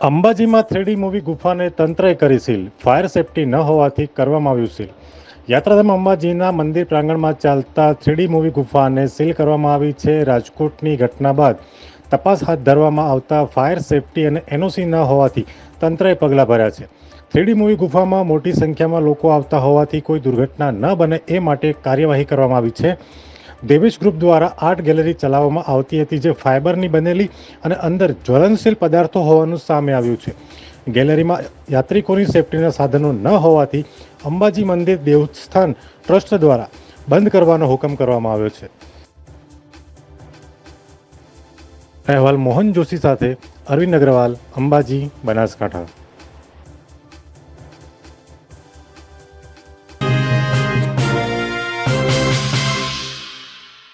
અંબાજીમાં three D movie ગુફાને તંત્રએ કરી સીલ. ફાયર સેફટી ન હોવાથી કરવામાં આવ્યું સીલ. યાત્રાધામ અંબાજીના મંદિર પ્રાંગણમાં ચાલતા થ્રીડી મૂવી ગુફાને સીલ કરવામાં આવી છે. રાજકોટની ઘટના બાદ તપાસ હાથ ધરવામાં આવતા ફાયર સેફટી અને એનઓસી ન હોવાથી તંત્રએ પગલાં ભર્યા છે. થ્રીડી મૂવી ગુફામાં મોટી સંખ્યામાં લોકો આવતા હોવાથી કોઈ દુર્ઘટના ન બને એ માટે કાર્યવાહી કરવામાં આવી છે. દેવેશ ગ્રુપ દ્વારા આર્ટ ગેલેરી ચલાવવામાં આવતી હતી જે ફાઇબરની બનેલી અને અંદર જ્વલનશીલ પદાર્થો હોવાનું સામે આવ્યું છે. ગેલેરીમાં યાત્રિકોની સેફટીના સાધનો ન હોવાથી અંબાજી મંદિર દેવસ્થાન ટ્રસ્ટ દ્વારા બંધ કરવાનો હુકમ કરવામાં આવ્યો છે. અહેવાલ મોહન જોશી સાથે અરવિંદ અગ્રવાલ, અંબાજી, બનાસકાંઠા.